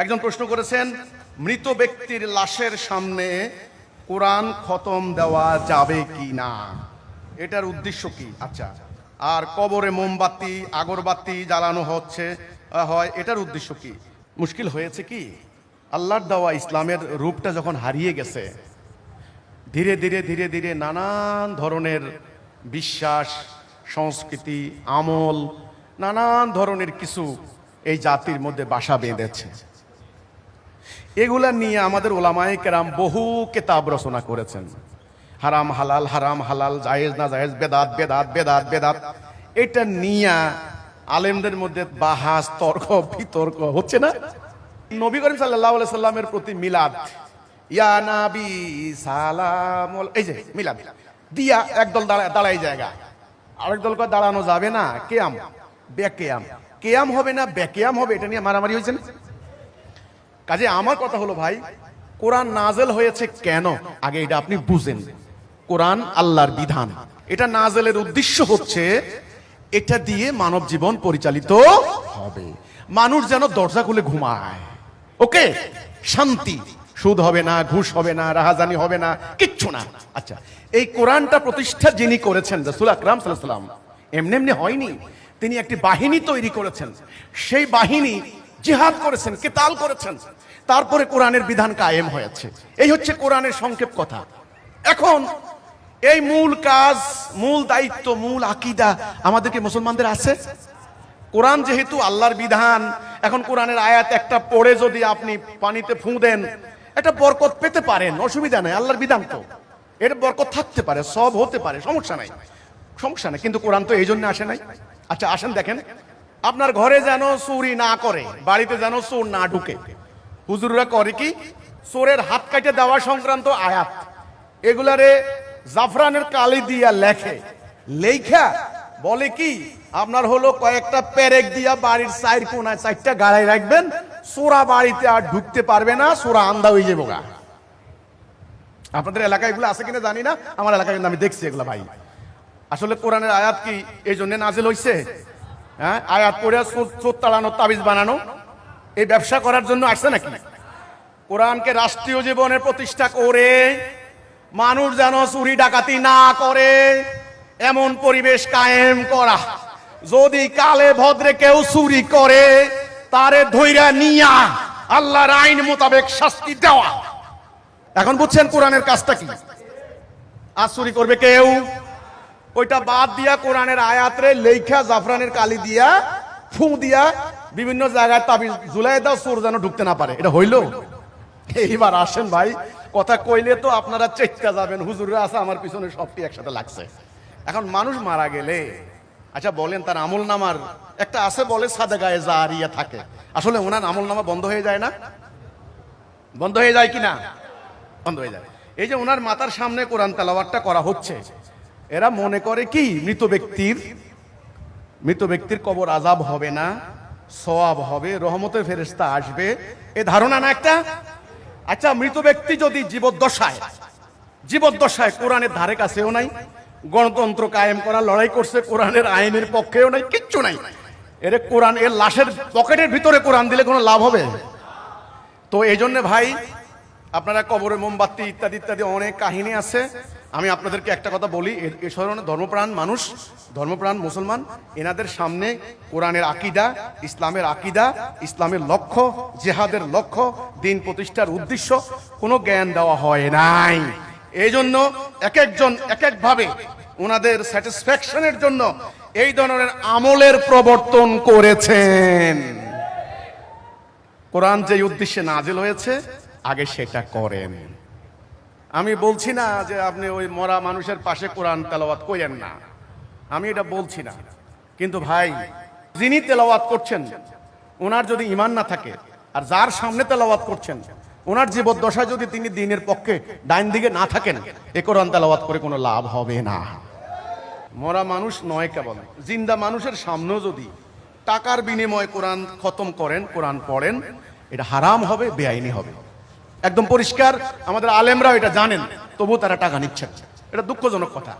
একজন প্রশ্ন করেছেন, মৃত ব্যক্তির লাশের সামনে কোরআন খতম দেওয়া যাবে কি না? এটার উদ্দেশ্য কি? আচ্ছা আর কবরে মোমবাতি, আগরবাতি জ্বালানো হচ্ছে হয়, এটার উদ্দেশ্য কি? মুশকিল হয়েছে কি? আল্লাহর দেওয়া ইসলামের রূপটা যখন হারিয়ে গেছে, ধীরে ধীরে ধীরে ধীরে নানান ধরনের বিশ্বাস, সংস্কৃতি, আমল, নানান ধরনের কিছু এই জাতির মধ্যে বাসা বেঁধেছে। এগুলা নিয়ে আমাদের ওলামায় কেরাম বহু কেতাব রচনা করেছেন। হারাম হালাল হারাম হালাল, জায়েজ না জায়েজ, বেদাত বেদাত বেদাত বেদাত। এটা নিয়ে আলেমদের মধ্যে বাহাস, তর্ক, বিতর্ক হচ্ছে না? নবী করিম সাল্লাহ সাল্লামের প্রতি মিলাদ। ইয়া নাবি সালাম এই যে, মিলাদ। দিয়া একদল দাঁড়াই জায়গা। আরেক দল কয়, দাঁড়ানো যাবে না, কেয়াম। বেকেয়াম। কেয়াম হবে না, বেকেয়াম হবে? এটা নিয়ে মারামারি হয়েছে না? কাজে আমার কথা হলো ভাই, কোরআন নাজেল হয়েছে কেন? আগে এটা আপনি বুঝেন। কোরআন আল্লাহর বিধান। এটা নাজেলের উদ্দেশ্য হচ্ছে, এটা দিয়ে মানব জীবন পরিচালিত হবে। মানুষ যেন দরজা খুলে ঘুমায়। ওকে? শান্তি। সুদ হবে না, ঘুষ হবে না, রাহাজানি হবে না, কিচ্ছু না। আচ্ছা এই কোরআনটা প্রতিষ্ঠা যিনি করেছেন, রসুল আকরাম সাল্লাম এমনি এমনি হয়নি। তিনি একটি বাহিনী তৈরি করেছেন। সেই বাহিনী জিহাদ করেছেন, কেতাল করেছেন। তারপরে কোরআনের বিধান কায়েম হয়েছে। এই হচ্ছে কোরআনের সংক্ষেপ কথা। এখন এই মূল কাজ, মূল দায়িত্ব, মূল আকিদা আমাদেরকে মুসলমানদের আছে? কোরআন যেহেতু আল্লাহর বিধান, এখন কোরআনের আয়াত একটা পড়ে যদি আপনি পানিতে ফুঁ দেন, একটা বরকত পেতে পারেন, অসুবিধা নাই, আল্লাহর বিধান তো। এর বরকত থাকতে পারে, সব হতে পারে, সমস্যা নাই। সমস্যা নেই, কিন্তু কোরআন তো এই জন্য আসে নাই। আচ্ছা আসেন দেখেন, আপনার ঘরে যেন চুরি না করে, বাড়িতে যেন চোর না ঢুকে হুজুররা করে কি? চোরের হাত কাটে দেওয়া সংক্রান্ত আয়াত। এগুলারে জাফরানের কালি দিয়া লেখে। লেখা বলে কি, আপনার হলো কয়েকটা প্যারেক দিয়া বাড়ির সাইড কোনায় চারটা গাড়াই রাখবেন সোরা বাড়িতে আর ঢুকতে পারবে না সোরা আন্দা হয়ে যাব গা। আপনাদের এলাকায় এগুলো আছে কিনা জানি না, আমার এলাকায় কিন্তু আমি দেখছি এগুলো ভাই। আসলে কোরআনের আয়াত কি, এই জন্য নাজেল হইছে? হ্যাঁ আয়াত চোর- চোর তাড়ানো তাবিজ বানানো। এই ব্যবসা করার জন্য আসছে নাকি? কোরআনকে রাষ্ট্রীয় জীবনের প্রতিষ্ঠা করে মানুষ যেন চুরি ডাকাতি না করে, এমন পরিবেশ কায়েম করা। যদি কালে ভদ্রে কেউ চুরি করে, তারে ধৈর্য নিয়া আল্লাহর আইন মোতাবেক শাস্তি দেওয়া। এখন বুঝছেন কোরআনের কাজটা কি? আর চুরি করবে কেউ? ওইটা বাদ দিয়া কোরআনের আয়াতরে লেখা জাফরানের কালি দিয়া, ফু দিয়া বিভিন্ন জায়গায় তাবিজ ঝুলাই দাও, চোর যেন ঢুকতে না পারে। এটা হইল? এইবার আসেন ভাই, কথা কইলে তো আপনারা চেষ্টা যাবেন। হুজুররা আছে, আমার পিছনে সবটি একসাথে লাগছে। এখন মানুষ মারা গেলে আচ্ছা বলেন তার আমল নামার, একটা আছে বলে সাদা গায়ে জারিয়া থাকে। আসলে ওনার আমল নামা বন্ধ হয়ে যায় না? বন্ধ হয়ে যায় কি না? বন্ধ হয়ে যায়। এই যে ওনার মাথার সামনে কোরআন তেলাওয়াতটা করা হচ্ছে, এরা মনে করে কি, মৃত ব্যক্তির মৃত ব্যক্তির কবর আজাব হবে না? সওয়াব হবে, রহমতের ফেরেস্তা আসবে। এ ধারণা না একটা? আচ্ছা মৃত ব্যক্তি যদি জীবদ্দশায় জীবদ্দশায় কোরআনের ধারে কাছেও নাই, গণতন্ত্র কায়েম করা, লড়াই করছে, কোরআনের আইনের পক্ষেও নাই, কিচ্ছু নাই। এর কোরআন, এর লাশের পকেটের ভিতরে কোরআন দিলে কোনো লাভ হবে? তো এই জন্য ভাই, আপনারা কবরে মোমবাতি ইত্যাদি ইত্যাদি অনেক কাহিনী আছে। আমি আপনাদেরকে একটা কথা বলি, এ- এ ধরনের ধর্মপ্রাণ মানুষ, ধর্মপ্রাণ মুসলমান, এনাদের সামনে কোরআনের আকিদা, ইসলামের আকিদা, ইসলামের লক্ষ্য, জেহাদের লক্ষ্য, দিন প্রতিষ্ঠার উদ্দেশ্য, কোনো জ্ঞান দেওয়া হয় নাই। এই জন্য এক একজন এক একভাবে ওনাদের স্যাটিসফ্যাকশনের জন্য এই ধরনের আমলের প্রবর্তন করেছেন। কোরআন যে উদ্দেশ্যে নাজিল হয়েছে, আগে সেটা করেন। আমি বলছি না যে আপনি ওই মরা মানুষের পাশে কোরআন তেলাওয়াত করেন না। আমি এটা বলছি না। কিন্তু ভাই, যিনি তেলাওয়াত করছেন, ওনার যদি ইমান না থাকে, আর যার সামনে তেলাওয়াত করছেন, ওনার জীবদ্দশায় যদি তিনি দিনের পক্ষে ডাইন দিকে না থাকেন, এ কোরআন তেলাওয়াত করে কোনো লাভ হবে না। মরা মানুষ নয় কেবল, জিন্দা মানুষের সামনেও যদি টাকার বিনিময়ে কোরআন খতম করেন, কোরআন পড়েন, এটা হারাম হবে, বেআইনি হবে। একদম পরিষ্কার। আমাদের আলেমরাও এটা জানেন তবুও তারা টাকা নিচ্ছেন এটা দুঃখজনক কথা।